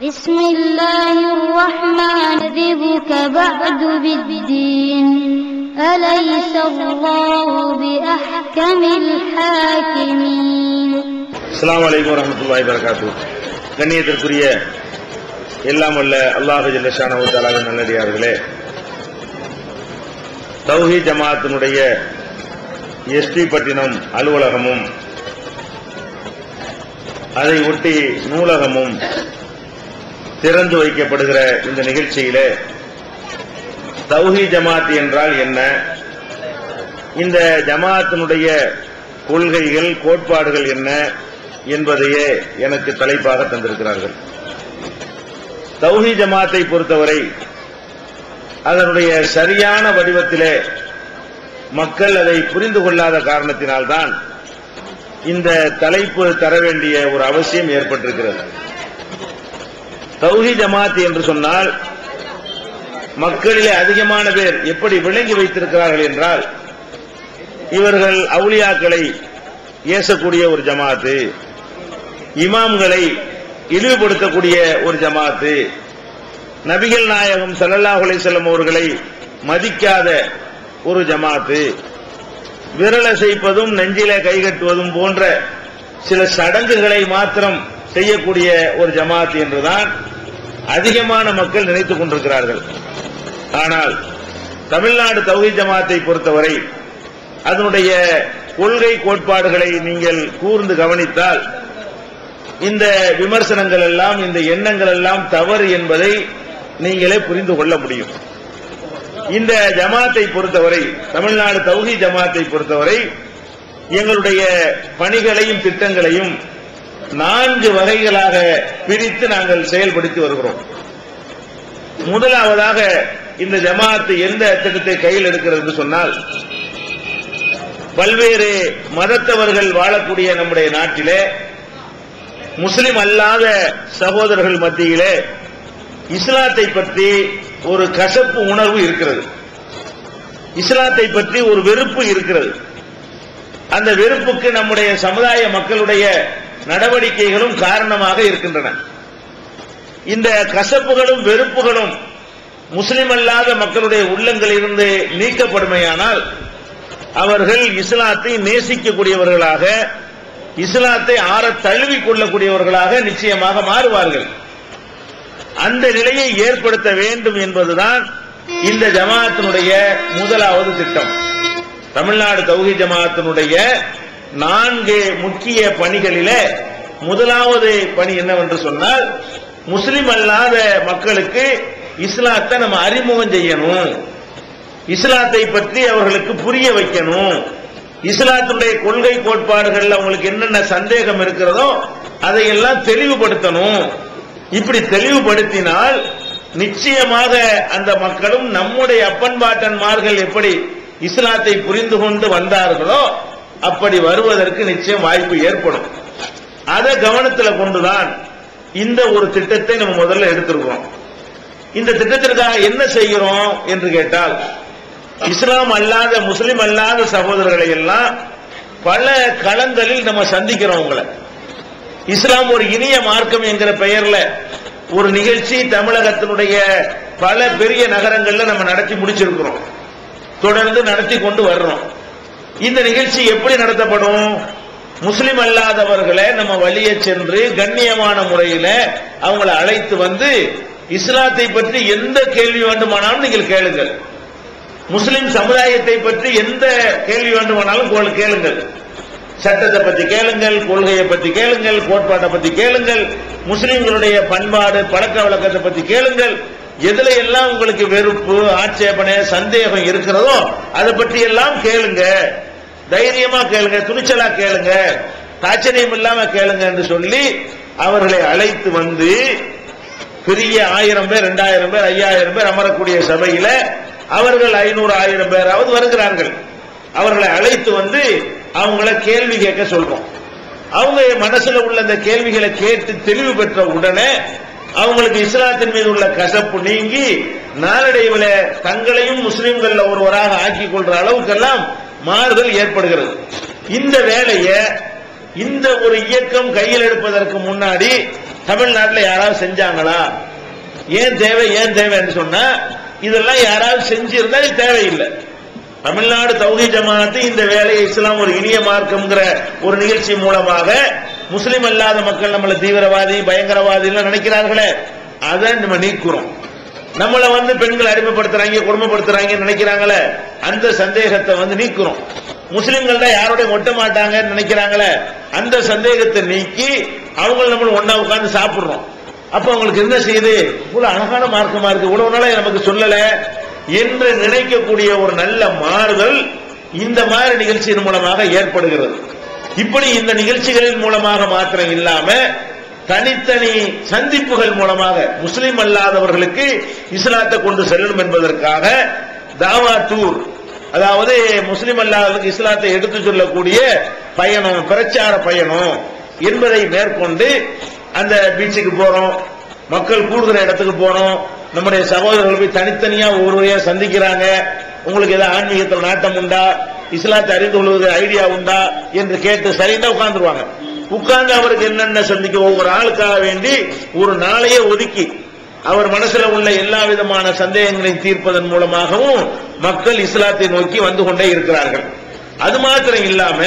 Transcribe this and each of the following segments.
بسم الله الرحمن ذبك بعد بالدين أليس الله بأحكم الحاكمين அஸ்ஸலாமு அலைக்கும் வரஹ்மத்துல்லாஹி வரகாத்து கண்ணியத்திற்குரிய எல்லாம் வல்ல அல்லாஹு ஜல்லஷானஹு தஆலாவின் நல்லடியார்களே தௌஹி ஜமாத்தினுடைய எஸ்டி பட்டினம் அலுவலகமும் அதை ஒட்டி நூலகமும் திறந்து வைக்கப்படுகிற இந்த நிகழ்ச்சியிலே தௌஹி ஜமாத் என்றால் என்ன? இந்த ஜமாத்தினுடைய கொள்கைகள் கோட்பாடுகள் என்ன என்பதையே எனக்கு தலைப்பாக தந்திருக்கிறார்கள். தௌஹி ஜமாத்தை பொறுத்தவரை அதனுடைய சரியான வடிவத்திலே மக்கள் அதை புரிந்து கொள்ளாத காரணத்தினால்தான் இந்த தலைப்பு தர வேண்டிய ஒரு அவசியம் ஏற்பட்டிருக்கிறது. தௌஹி ஜமாத் என்று சொன்னால் மக்களிலே அதிகமான பேர் எப்படி விளங்கி வைத்திருக்கிறார்கள் என்றால் இவர்கள் அவுலியாக்களை ஏசக்கூடிய ஒரு ஜமாத்து இமாம்களை இழிவுபடுத்தக்கூடிய ஒரு ஜமாத்து நபிகள் நாயகம் சல்லல்லாஹுலே செல்லும் அவர்களை மதிக்காத ஒரு ஜமாத்து விரலசைப்பதும் கை கைகட்டுவதும் போன்ற சில சடங்குகளை மாத்திரம் செய்யக்கூடிய ஒரு ஜமாத் என்றுதான் அதிகமான மக்கள் நினைத்துக் கொண்டிருக்கிறார்கள். ஆனால் தமிழ்நாடு தௌஹி ஜமாத்தை பொறுத்தவரை அதனுடைய கொள்கை கோட்பாடுகளை நீங்கள் கூர்ந்து கவனித்தால் இந்த விமர்சனங்கள் எல்லாம் இந்த எண்ணங்கள் எல்லாம் தவறு என்பதை நீங்களே புரிந்து கொள்ள முடியும். இந்த ஜமாத்தை பொறுத்தவரை தமிழ்நாடு தௌஹி ஜமாத்தை பொறுத்தவரை எங்களுடைய பணிகளையும் திட்டங்களையும் நான்கு வகைகளாக பிரித்து நாங்கள் செயல்படுத்தி வருகிறோம். முதலாவதாக இந்த ஜமாத்து எந்த திட்டத்தை கையில் எடுக்கிறது என்று சொன்னால் பல்வேறு மதத்தவர்கள் வாழக்கூடிய நம்முடைய நாட்டிலே முஸ்லிம் அல்லாத சகோதரர்கள் மத்தியிலே இஸ்லாத்தை பற்றி ஒரு கசப்பு உணர்வு இருக்கிறது. இஸ்லாத்தை பற்றி ஒரு வெறுப்பு இருக்கிறது. அந்த வெறுப்புக்கு நம்முடைய சமுதாய மக்களுடைய நடவடிக்கைகளும் காரணமாக இருக்கின்றன. இந்த கசப்புகளும் வெறுப்புகளும் முஸ்லிம் அல்லாத மக்களுடைய உள்ளங்களிலிருந்து நீக்கப்படுமையானால் அவர்கள் இஸ்லாத்தை நேசிக்கக்கூடியவர்களாக இஸ்லாத்தை ஆற தழுவி கொள்ளக்கூடியவர்களாக நிச்சயமாக மாறுவார்கள். அந்த நிலையை ஏற்படுத்த வேண்டும் என்பதுதான் இந்த ஜமாத்தினுடைய முதலாவது திட்டம். தமிழ்நாடு தௌஹி ஜமாத்தினுடைய நான்கு முக்கிய பணிகளில முதலாவது பணி என்னவென்று சொன்னால் முஸ்லிம் அல்லாத மக்களுக்கு இஸ்லாத்தை நம்ம அறிமுகம் செய்யணும். இஸ்லாத்தை பற்றி அவர்களுக்கு புரிய வைக்கணும். இஸ்லாத்துடைய கொள்கை கோட்பாடுகள் அவங்களுக்கு என்னென்ன சந்தேகம் இருக்கிறதோ அதையெல்லாம் தெளிவுபடுத்தணும். இப்படி தெளிவுபடுத்தினால் நிச்சயமாக அந்த மக்களும் நம்முடைய அப்பன்பாட்டன்மார்கள் எப்படி இஸ்லாத்தை புரிந்து கொண்டு வந்தார்களோ அப்படி வருவதற்கு நிச்சயம் வாய்ப்பு ஏற்படும். அதை கவனத்தில் கொண்டுதான் இந்த ஒரு திட்டத்தை நம்ம முதல்ல எடுத்திருக்கிறோம் இந்த திட்டத்திற்காக என்ன செய்கிறோம் என்று கேட்டால் இஸ்லாம் அல்லாத முஸ்லிம் அல்லாத சகோதரர்களை எல்லாம் பல களங்களில் நம்ம சந்திக்கிறோம் உங்களை. இஸ்லாம் ஒரு இனிய மார்க்கம் என்கிற பெயர்ல ஒரு நிகழ்ச்சி தமிழகத்தினுடைய பல பெரிய நகரங்கள்ல நம்ம நடத்தி முடிச்சிருக்கிறோம். தொடர்ந்து நடத்தி கொண்டு வர்றோம். இந்த நிகழ்ச்சி எப்படி நடத்தப்படும்? முஸ்லிம் அல்லாதவர்களை நம்ம வழியே சென்று கண்ணியமான முறையில அவங்களை அழைத்து வந்து இஸ்லாத்தை பற்றி எந்த கேள்வி வேண்டுமானாலும் நீங்கள் கேளுங்கள். முஸ்லிம் சமுதாயத்தை பற்றி எந்த கேள்வி வேண்டுமானாலும் கேளுங்கள். சட்டத்தை பற்றி கேளுங்கள் கொள்கையை பற்றி கேளுங்கள் கோட்பாட்டை பற்றி கேளுங்கள் முஸ்லிம்களுடைய பண்பாடு பழக்க வழக்கத்தை பற்றி கேளுங்கள். எதுல எல்லாம் உங்களுக்கு வெறுப்பு ஆட்சேபனை சந்தேகம் இருக்கிறதோ அதை பற்றி எல்லாம் கேளுங்க. தைரியமா கேளுங்க துணிச்சலா கேளுங்க. தாச்சரியம் இல்லாம கேளுங்க என்று சொல்லி அவர்களை அழைத்து வந்து பெரிய ஆயிரம் பேர் ரெண்டாயிரம் பேர் ஐயாயிரம் பேர் அமரக்கூடிய சபையில அவர்கள் ஐநூறு ஆயிரம் பேராவது வருகிறார்கள். அவர்களை அழைத்து வந்து அவங்கள கேள்வி கேட்க சொல்றோம். அவங்க மனசுல உள்ள அந்த கேள்விகளை கேட்டு தெளிவு பெற்ற உடனே அவங்களுக்கு இஸ்லாத்தின் மீது உள்ள கசப்பு நீங்கி நாளடைவில் தங்களையும் முஸ்லிம்கள் ஒருவராக ஆக்கிக் கொள்ற அளவுக்கெல்லாம் மாறுதல் ஏற்படுகிறது. இந்த வேலையை இந்த ஒரு இயக்கம் கையில் எடுப்பதற்கு முன்னாடி தமிழ்நாட்டில் யாராவது செஞ்சாங்களா? ஏன் தேவை ஏன் தேவைன்னு சொன்னா இதெல்லாம் யாராவது செஞ்சிருந்தா இது தேவையில்லை. தமிழ்நாடு தௌஹி ஜமாத்து இந்த வேலையை இஸ்லாம் ஒரு இனிய மார்க்கம்ங்கிற ஒரு நிகழ்ச்சி மூலமாக முஸ்லீம் அல்லாத மக்கள் நம்மளை தீவிரவாதி பயங்கரவாதி எல்லாம் நினைக்கிறார்களே. அதை நம்ம நீக்குறோம். நம்மள வந்து பெண்கள் அடிமைப்படுத்துறாங்க குடும்பப்படுத்துறாங்க நினைக்கிறாங்களே. அந்த சந்தேகத்தை வந்து நீக்குறோம். முஸ்லிம்கள் தான் யாரோடையும் ஒட்ட மாட்டாங்கன்னு நினைக்கிறாங்களே. அந்த சந்தேகத்தை நீக்கி அவங்க நம்ம ஒன்னா உட்கார்ந்து சாப்பிடுறோம். அப்ப அவங்களுக்கு என்ன செய்யுது? இவ்வளவு அழகான மார்க்கமா இருக்கு. இவ்வளவு நமக்கு சொல்லல. என்று நினைக்கக்கூடிய ஒரு நல்ல மாறுதல் இந்த மாதிரி நிகழ்ச்சியின் மூலமாக ஏற்படுகிறது. இப்படி இந்த நிகழ்ச்சிகளின் மூலமாக மாத்திரம் இல்லாம தனித்தனி சந்திப்புகள் மூலமாக முஸ்லிம் அல்லாதவர்களுக்கு இஸ்லாத்தை கொண்டு செல்லணும் என்பதற்காக தாவா டூர் அதாவது முஸ்லிம் அல்லாதவர்களுக்கு இஸ்லாத்தை எடுத்து சொல்லக்கூடிய பயணம் பிரச்சார பயணம் என்பதை மேற்கொண்டு அந்த பீச்சுக்கு போறோம். மக்கள் கூடுகிற இடத்துக்கு போறோம். நம்முடைய சகோதரர்கள் போய் தனித்தனியா ஒவ்வொருவரையா சந்திக்கிறாங்க. உங்களுக்கு ஏதாவது ஆன்மீகத்தில் நாட்டம் உண்டா? இஸ்லாத்தை அறிந்து கொள்வது ஐடியா உண்டா என்று கேட்டு சரிந்தா உட்கார்ந்துருவாங்க. உட்கார்ந்து அவருக்கு என்னென்ன சந்திக்க ஒவ்வொரு ஆளுக்காக வேண்டி ஒரு நாளையே ஒதுக்கி அவர் மனசுல உள்ள எல்லா விதமான சந்தேகங்களையும் தீர்ப்பதன் மூலமாகவும் மக்கள் இஸ்லாத்தை நோக்கி வந்து கொண்டே இருக்கிறார்கள். அது மாத்திரம் இல்லாம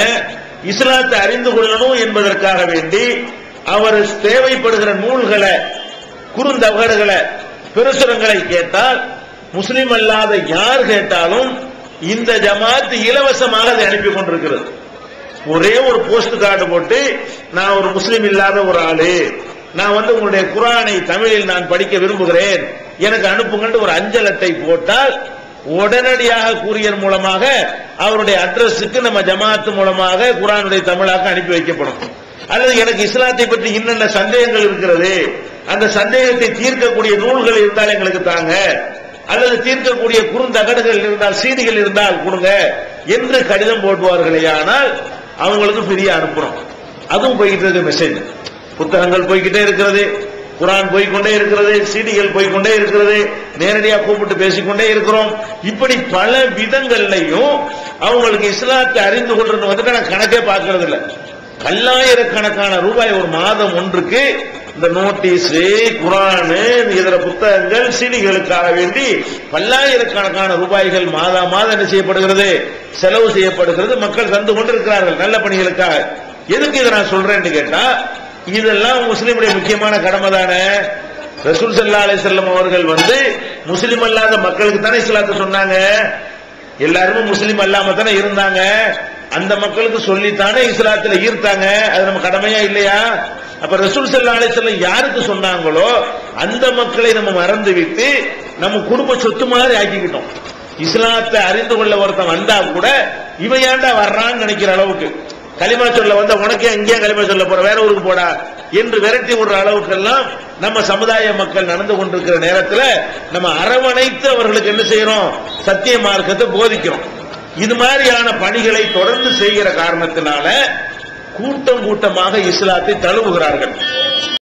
இஸ்லாத்தை அறிந்து கொள்ளணும் என்பதற்காக வேண்டி அவர் தேவைப்படுகிற நூல்களை குறுந்தகடுகளை பிரசுரங்களை கேட்டால் முஸ்லிம் அல்லாத யார் கேட்டாலும் இந்த ஜமாத் இலவசமாக அதை அனுப்பி கொண்டிருக்கிறது. ஒரே ஒரு போஸ்ட் கார்டு போட்டு நான் ஒரு முஸ்லீம் இல்லாத ஒரு ஆளு நான் வந்து உங்களுடைய குரானை தமிழில் நான் படிக்க விரும்புகிறேன் எனக்கு அனுப்புங்கன்னு ஒரு அஞ்சல் அட்டை போட்டால் உடனடியாக கூரியர் மூலமாக அவருடைய அட்ரஸுக்கு நம்ம ஜமாத்து மூலமாக குரானுடைய தமிழாக அனுப்பி வைக்கப்படும். அல்லது எனக்கு இஸ்லாத்தை பற்றி என்னென்ன சந்தேகங்கள் இருக்கிறது அந்த சந்தேகத்தை தீர்க்கக்கூடிய நூல்கள் இருந்தால் எங்களுக்கு தாங்க. அல்லது தீர்க்கக்கூடிய குறுந்தகடுகள் இருந்தால் சீடிகள் இருந்தால் கொடுங்க என்று கடிதம் போடுவார்களே ஆனால் அவங்களுக்கு ஃப்ரீயா அனுப்புறோம் அதுவும் போய்கிட்டு இருக்கு மெசேஜ் புத்தகங்கள் போய்கிட்டே இருக்கிறது குரான் போய்க்கொண்டே இருக்கிறது சீடிகள் போய்க்கொண்டே இருக்கிறது நேரடியாக கூப்பிட்டு பேசிக்கொண்டே இருக்கிறோம். இப்படி பல விதங்கள்லையும் அவங்களுக்கு இஸ்லாத்தை அறிந்து கொள்றது வந்துட்டு நான் கணக்கே பார்க்கறது இல்லை பல்லாயிரக்கணக்கான ரூபாய் ஒரு மாதம் ஒன்றுக்கு இந்த நோட்டீஸ் குரானு இதர புத்தகங்கள் சீடிகளுக்காக வேண்டி பல்லாயிரக்கணக்கான ரூபாய்கள் மாதா மாதம் என்ன செய்யப்படுகிறது? செலவு செய்யப்படுகிறது. மக்கள் தந்து கொண்டிருக்கிறார்கள் நல்ல பணிகளுக்காக. எதுக்கு இதை நான் சொல்றேன்னு கேட்டா இதெல்லாம் முஸ்லீமுடைய முக்கியமான கடமை தானே. ரசூல் சல்லா அலி செல்லம் அவர்கள் வந்து முஸ்லீம் அல்லாத மக்களுக்கு தானே இஸ்லாத்தை சொன்னாங்க. எல்லாருமே முஸ்லீம் அல்லாம தானே இருந்தாங்க. அந்த மக்களுக்கு சொல்லித்தானே இஸ்லாத்துல ஈர்த்தாங்க? அது நம்ம கடமையா இல்லையா? அப்ப ரசூல் செல்லா அலிசல்லம் யாருக்கு சொன்னாங்களோ அந்த மக்களை நம்ம மறந்து விட்டு நம்ம குடும்ப சொத்து மாதிரி ஆக்கிக்கிட்டோம். இஸ்லாத்தை அறிந்து கொள்ள ஒருத்தன் வந்தா கூட இவன் ஏண்டா வர்றான்னு நினைக்கிற அளவுக்கு. களிமா சொல்ல வந்த உனக்கே அங்கேயே களிமா சொல்ல போற? வேற ஊருக்கு போடா. என்று விரட்டி விடுற அளவுக்கெல்லாம் நம்ம சமுதாய மக்கள் நடந்து கொண்டிருக்கிற நேரத்துல நம்ம அரவணைத்து அவர்களுக்கு என்ன செய்யறோம்? சத்திய மார்க்கத்தை போதிக்கிறோம். இது மாதிரியான பணிகளை தொடர்ந்து செய்கிற காரணத்தினால கூட்டம் கூட்டமாக இஸ்லாத்தை தழுவுகிறார்கள்.